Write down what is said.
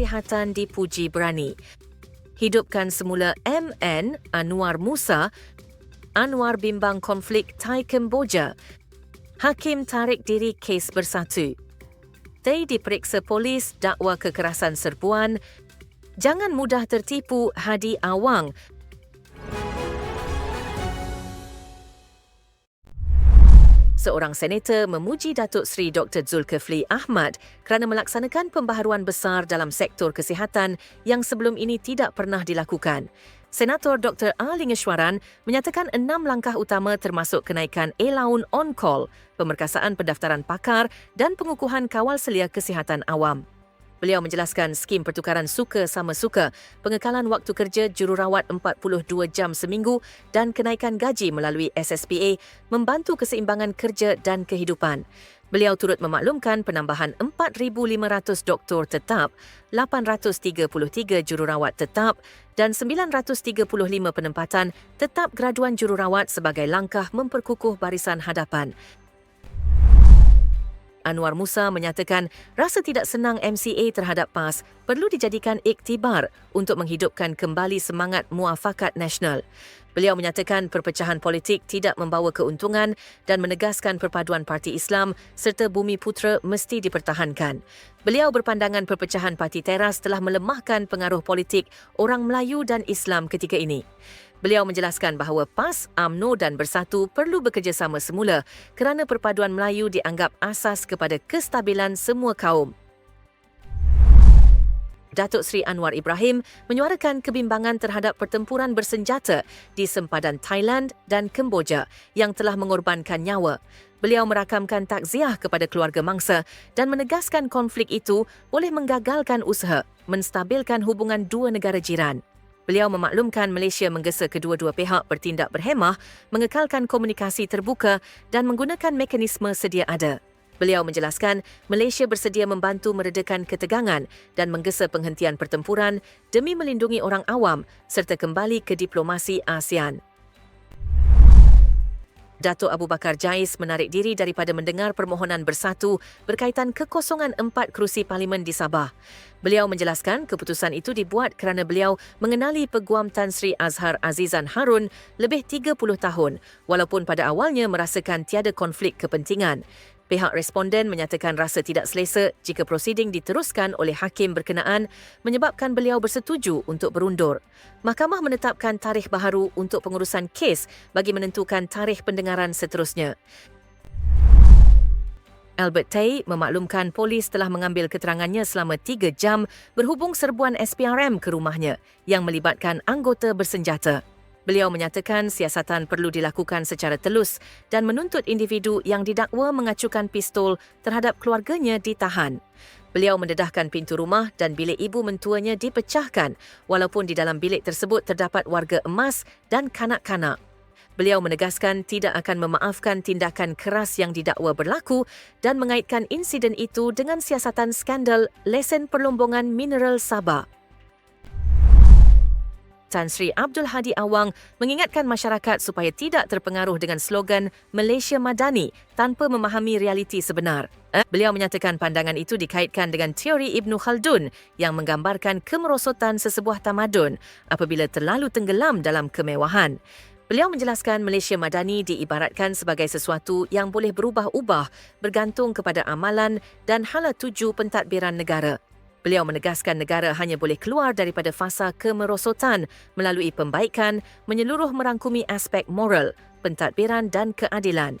kesihatan dipuji berani. Hidupkan semula MN Anwar Musa, Anwar bimbang konflik Thai Kemboja. Hakim tarik diri kes bersatu. Tay diperiksa polis dakwa kekerasan serbuan. Jangan mudah tertipu Hadi Awang Seorang senator memuji Datuk Seri Dr. Zulkifli Ahmad kerana melaksanakan pembaharuan besar dalam sektor kesihatan yang sebelum ini tidak pernah dilakukan. Senator Dr. A. Lingeshwaran menyatakan enam langkah utama termasuk kenaikan allowance on-call, pemerkasaan pendaftaran pakar dan pengukuhan kawal selia kesihatan awam. Beliau menjelaskan skim pertukaran suka sama suka, pengekalan waktu kerja jururawat 42 jam seminggu dan kenaikan gaji melalui SSPA membantu keseimbangan kerja dan kehidupan. Beliau turut memaklumkan penambahan 4,500 doktor tetap, 833 jururawat tetap dan 935 penempatan tetap graduan jururawat sebagai langkah memperkukuh barisan hadapan. Anwar Musa menyatakan rasa tidak senang MCA terhadap PAS perlu dijadikan iktibar untuk menghidupkan kembali semangat muafakat nasional. Beliau menyatakan perpecahan politik tidak membawa keuntungan dan menegaskan perpaduan Parti Islam serta Bumi Putra mesti dipertahankan. Beliau berpandangan perpecahan Parti Teras telah melemahkan pengaruh politik orang Melayu dan Islam ketika ini. Beliau menjelaskan bahawa PAS, AMNO dan Bersatu perlu bekerjasama semula kerana perpaduan Melayu dianggap asas kepada kestabilan semua kaum. Datuk Seri Anwar Ibrahim menyuarakan kebimbangan terhadap pertempuran bersenjata di sempadan Thailand dan Kemboja yang telah mengorbankan nyawa. Beliau merakamkan takziah kepada keluarga mangsa dan menegaskan konflik itu boleh menggagalkan usaha menstabilkan hubungan dua negara jiran. Beliau memaklumkan Malaysia menggesa kedua-dua pihak bertindak berhemah, mengekalkan komunikasi terbuka dan menggunakan mekanisme sedia ada. Beliau menjelaskan Malaysia bersedia membantu meredakan ketegangan dan menggesa penghentian pertempuran demi melindungi orang awam serta kembali ke diplomasi ASEAN. Datuk Abu Bakar Jais menarik diri daripada mendengar permohonan bersatu berkaitan kekosongan empat kerusi parlimen di Sabah. Beliau menjelaskan keputusan itu dibuat kerana beliau mengenali Peguam Tan Sri Azhar Azizan Harun lebih 30 tahun walaupun pada awalnya merasakan tiada konflik kepentingan. Pihak responden menyatakan rasa tidak selesa jika prosiding diteruskan oleh hakim berkenaan menyebabkan beliau bersetuju untuk berundur. Mahkamah menetapkan tarikh baharu untuk pengurusan kes bagi menentukan tarikh pendengaran seterusnya. Albert Tay memaklumkan polis telah mengambil keterangannya selama tiga jam berhubung serbuan SPRM ke rumahnya yang melibatkan anggota bersenjata. Beliau menyatakan siasatan perlu dilakukan secara telus dan menuntut individu yang didakwa mengacukan pistol terhadap keluarganya ditahan. Beliau mendedahkan pintu rumah dan bilik ibu mentuanya dipecahkan walaupun di dalam bilik tersebut terdapat warga emas dan kanak-kanak. Beliau menegaskan tidak akan memaafkan tindakan keras yang didakwa berlaku dan mengaitkan insiden itu dengan siasatan skandal lesen perlombongan mineral Sabah. Tan Sri Abdul Hadi Awang mengingatkan masyarakat supaya tidak terpengaruh dengan slogan Malaysia Madani tanpa memahami realiti sebenar. Eh, beliau menyatakan pandangan itu dikaitkan dengan teori Ibn Khaldun yang menggambarkan kemerosotan sesebuah tamadun apabila terlalu tenggelam dalam kemewahan. Beliau menjelaskan Malaysia Madani diibaratkan sebagai sesuatu yang boleh berubah-ubah bergantung kepada amalan dan hala tuju pentadbiran negara. Beliau menegaskan negara hanya boleh keluar daripada fasa kemerosotan melalui pembaikan menyeluruh merangkumi aspek moral, pentadbiran dan keadilan.